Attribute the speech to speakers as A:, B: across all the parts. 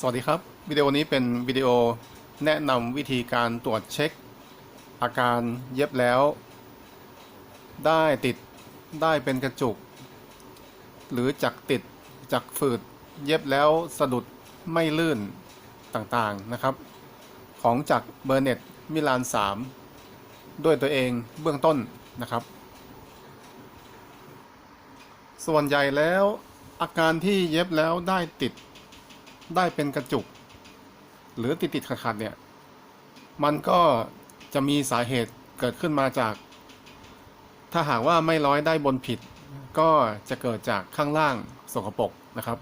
A: สวัสดีครับ วิดีโอนี้เป็นวิดีโอแนะนำวิธีการตรวจเช็ค อาการเย็บแล้ว ได้ติดได้เป็นกระจุก หรือจักติดจักฝืดเย็บแล้วสะดุดไม่ลื่นต่างๆนะครับ ของจากเบอร์เน็ตมิลาน 3 ด้วยตัวเองเบื้องต้นนะครับ ส่วนใหญ่แล้วอาการที่เย็บแล้วได้ติด ได้เป็นกระจุก หรือติดติดขัดๆเนี่ย มันก็จะมีสาเหตุเกิดขึ้นมาจาก ถ้าหากว่าไม่ร้อยได้บนผิด ก็จะเกิดจากข้างล่างสกปรกนะครับ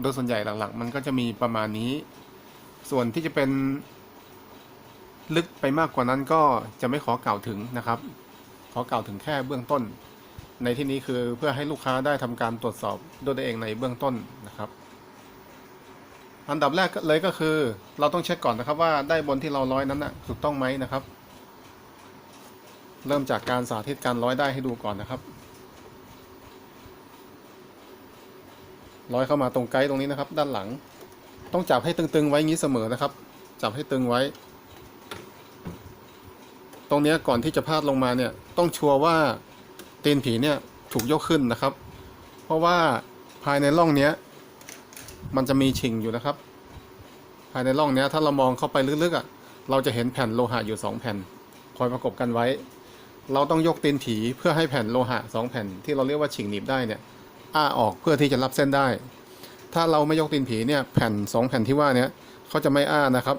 A: โดยส่วนใหญ่หลักๆ มันก็จะมีประมาณนี้ ส่วนที่จะเป็นลึกไปมากกว่านั้นก็จะไม่ขอกล่าวถึงนะครับ ขอกล่าวถึงแค่เบื้องต้น ในที่นี้คือเพื่อให้ลูกค้าได้ทำการตรวจสอบด้วยตัวเองในเบื้องต้นนะครับ อันดับแรกเลยก็คือ เราต้องเช็คก่อนนะครับว่าได้บนที่เราร้อยนั้นนะถูกต้องไหมนะครับ เริ่มจากการสาธิตการร้อยได้ให้ดูก่อนนะครับ ร้อยเข้ามาตรงไกด์ตรงนี้นะครับ ด้านหลัง ต้องจับให้ตึงๆไว้งี้เสมอนะครับ จับให้ตึงไว้ ตรงนี้ก่อนที่จะพาดลงมาเนี่ยต้องชัวร์ว่าตีนผีเนี่ยถูกยกขึ้นนะครับ เพราะว่าภายในร่องเนี้ย มันจะมีชิงอยู่นะครับ ภายในร่องนี้ถ้าเรามองเข้าไปลึกๆอะเราจะเห็นแผ่นโลหะอยู่สองแผ่น คอยประกบกันไว้ เราต้องยกตีนผีเพื่อให้แผ่นโลหะสองแผ่น ที่เราเรียกว่าชิงหนีบได้เนี่ยอ้าออกเพื่อที่จะรับเส้นได้ ถ้าเราไม่ยกตีนผีเนี่ยแผ่นสองแผ่นที่ว่าเนี้ยเขาจะไม่อ้านะครับ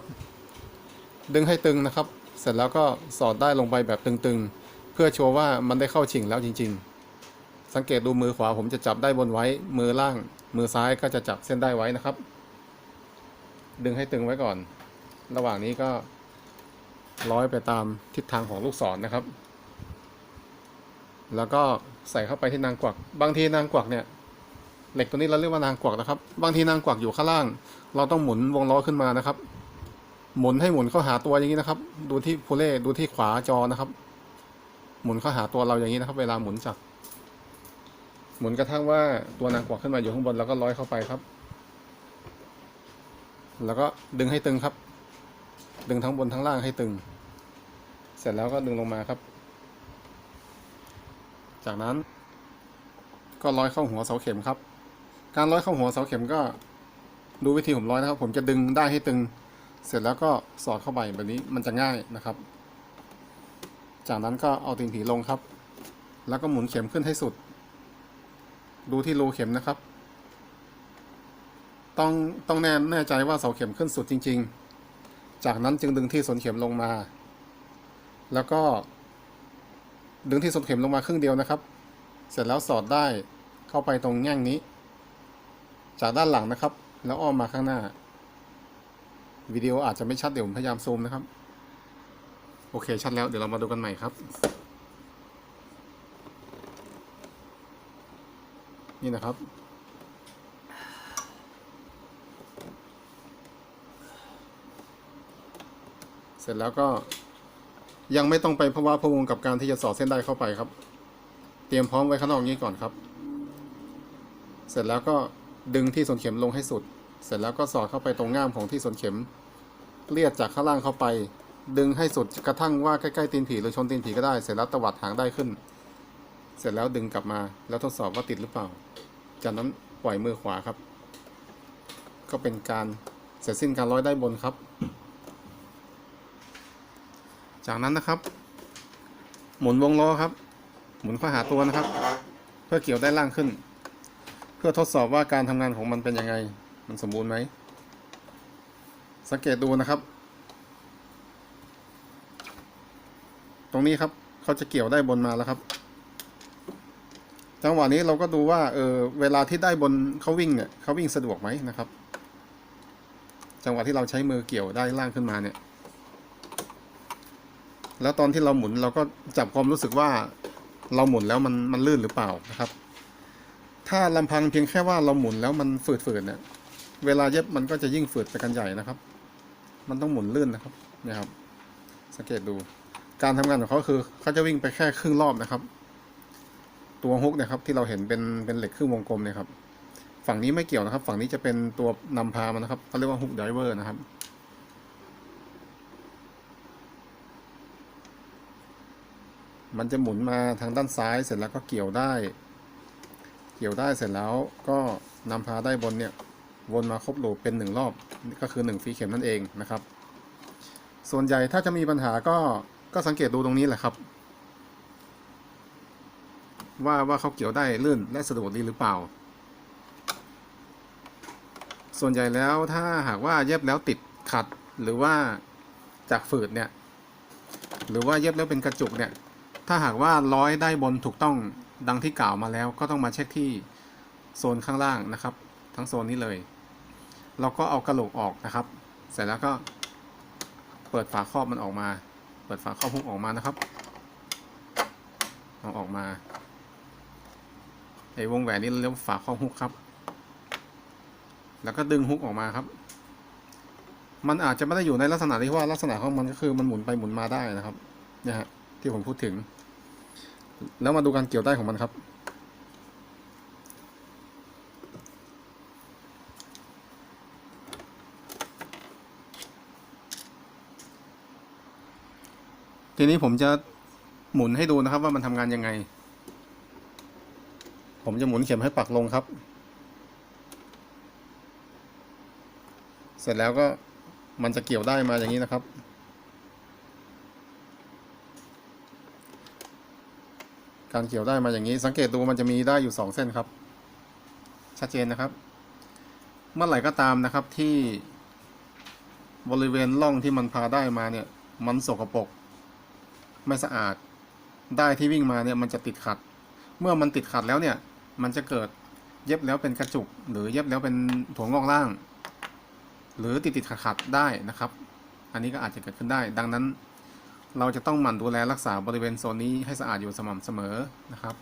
A: ดึงให้ตึงนะครับ เสร็จแล้วก็สอดได้ลงไปแบบตึงๆ เพื่อโชว์ว่ามันได้เข้าชิงแล้วจริง ๆ สังเกตดูมือขวาผมจะจับได้บนไว้ มือล่าง มือซ้ายก็จะจับเส้นได้ไว้นะครับ ดึงให้ตึงไว้ก่อน ระหว่างนี้ก็ร้อยไปตามทิศทางของลูกศรนะครับ แล้วก็ใส่เข้าไปที่นางกวัก บางทีนางกวักเนี่ย เหล็กตัวนี้เราเรียกว่านางกวักนะครับ บางทีนางกวักอยู่ข้างล่าง เราต้องหมุนวงล้อขึ้นมานะครับ หมุนให้หมุนเข้าหาตัวอย่างนี้นะครับ ดูที่พูเล่ดูที่ขวาจอนะครับ หมุนเข้าหาตัวเราอย่างนี้นะครับ เวลาหมุนจับ หมุนกระทั่งว่าตัวนางกวักขึ้นมาอยู่ข้างบนแล้วก็ร้อยเข้าไปครับ แล้วก็ดึงให้ตึงครับ ดึงทั้งบนทั้งล่างให้ตึง เสร็จแล้วก็ดึงลงมาครับ จากนั้น ก็ร้อยเข้าหัวเสาเข็มครับ การร้อยเข้าหัวเสาเข็มก็ดูวิธีผมร้อยนะครับ ผมจะดึงได้ให้ตึง เสร็จแล้วก็สอดเข้าไปแบบนี้มันจะง่ายนะครับ จากนั้นก็เอาตีนผีลงครับ แล้วก็หมุนเข็มขึ้นให้สุด ดูที่รูเข็มนะครับ ต้องต้องแน่แน่ใจว่าเสาเข็มขึ้นสุดจริง ๆ จากนั้นจึงดึงที่สนเข็มลงมา แล้วก็ ดึงที่สนเข็มลงมาครึ่งเดียวนะครับ เสร็จแล้วสอดได้เข้าไปตรงแง่งนี้ จากด้านหลังนะครับ แล้วอ้อมมาข้างหน้า วิดีโออาจจะไม่ชัดเดี๋ยวผมพยายามซูมนะครับ โอเคชัดแล้วเดี๋ยวเรามาดูกันใหม่ครับ นี่นะครับ เสร็จแล้วก็ยังไม่ต้องไปพะวาพะวงกับการที่จะสอดเส้นได้เข้าไปครับ เตรียมพร้อมไว้ข้างนอกนี้ก่อนครับ เสร็จแล้วก็ดึงที่สนเข็มลงให้สุด เสร็จแล้วก็สอดเข้าไปตรงง่ามของที่สนเข็ม เลียดจากข้างล่างเข้าไป ดึงให้สุดกระทั่งว่าใกล้ๆตีนผีหรือชนตีนผีก็ได้ เสร็จแล้วตวัดหางได้ขึ้น เสร็จแล้วดึงกลับมาแล้วทดสอบว่าติดหรือเปล่า จากนั้นปล่อยมือขวาครับ ก็เป็นการเสร็จสิ้นการร้อยได้บนครับ จากนั้นนะครับ หมุนวงล้อครับ หมุนเข้าหาตัวนะครับ เพื่อเกี่ยวได้ล่างขึ้น เพื่อทดสอบว่าการทำงานของมันเป็นยังไง มันสมบูรณ์ไหมสังเกตดูนะครับ ตรงนี้ครับเขาจะเกี่ยวได้บนมาแล้วครับ จังหวะนี้เราก็ดูว่าเออเวลาที่ได้บนเขาวิ่งเนี่ยเขาวิ่งสะดวกไหมนะครับ จังหวะที่เราใช้มือเกี่ยวได้ล่างขึ้นมาเนี่ย แล้วตอนที่เราหมุนเราก็จับความรู้สึกว่าเราหมุนแล้วมันมันลื่นหรือเปล่านะครับ ถ้าลำพังเพียงแค่ว่าเราหมุนแล้วมันฝืดๆเนี่ย เวลาเย็บมันก็จะยิ่งฝืดไปกันใหญ่นะครับ มันต้องหมุนลื่นนะครับนี่ครับ สังเกตดู การทำงานของเขาคือเขาจะวิ่งไปแค่ครึ่งรอบนะครับ ตัวฮุกเนะครับที่เราเห็นเป็นเป็นเหล็กครึ่งวงกลมเนี่ยครับ ฝั่งนี้ไม่เกี่ยวนะครับ ฝั่งนี้จะเป็นตัวนำพามันนะครับเขาเรียกว่าฮุกไดเวอร์นะครับ มันจะหมุนมาทางด้านซ้ายเสร็จแล้วก็เกี่ยวได้ เกี่ยวได้เสร็จแล้วก็นำพาได้บนเนี่ยวนมาครบลูปเป็นหนึ่งรอบก็คือหนึ่งฟรีเข็มนั่นเองนะครับ ส่วนใหญ่ถ้าจะมีปัญหาก็ก็สังเกตดูตรงนี้แหละครับ ว่าว่าเขาเกี่ยวได้ลื่นและสะดวกดีหรือเปล่า ส่วนใหญ่แล้วถ้าหากว่าเย็บแล้วติดขัดหรือว่าจากฝืดเนี่ย หรือว่าเย็บแล้วเป็นกระจุกเนี่ย ถ้าหากว่าร้อยได้บนถูกต้องดังที่กล่าวมาแล้ว ก็ต้องมาเช็คที่โซนข้างล่างนะครับ ทั้งโซนนี้เลยเราก็เอากระโหลกออกนะครับ เสร็จแล้วก็เปิดฝาครอบมันออกมา เปิดฝาครอบฮุกออกมานะครับเอาออกมา ไอ้วงแหวนนี้เราเรียกว่าฝาครอฮุกครับ แล้วก็ดึงฮุกออกมาครับ มันอาจจะไม่ได้อยู่ในลักษณะที่ว่าลักษณะของมันก็คือมันหมุนไปหมุนมาได้นะครับเนี่ยฮะที่ผมพูดถึง แล้วมาดูการเกี่ยวได้ของมันครับ ทีนี้ผมจะหมุนให้ดูนะครับว่ามันทำงานยังไง ผมจะหมุนเข็มให้ปักลงครับ เสร็จแล้วก็มันจะเกี่ยวได้มาอย่างนี้นะครับ การเกี่ยวได้มาอย่างนี้ สังเกตดูมันจะมีได้อยู่สองเส้นครับ ชัดเจนนะครับ เมื่อไหร่ก็ตามนะครับที่บริเวณร่องที่มันพาได้มาเนี่ย มันสกปรกไม่สะอาด ได้ที่วิ่งมาเนี่ยมันจะติดขัด เมื่อมันติดขัดแล้วเนี่ย มันจะเกิดเย็บแล้วเป็นกระจุก หรือเย็บแล้วเป็นถั่วงอกล่าง หรือติดติดขัดขัดๆได้นะครับ อันนี้ก็อาจจะเกิดขึ้นได้ ดังนั้น เราจะต้องหมั่นดูแลรักษาบริเวณโซนนี้ให้สะอาดอยู่สม่ำเสมอนะครับ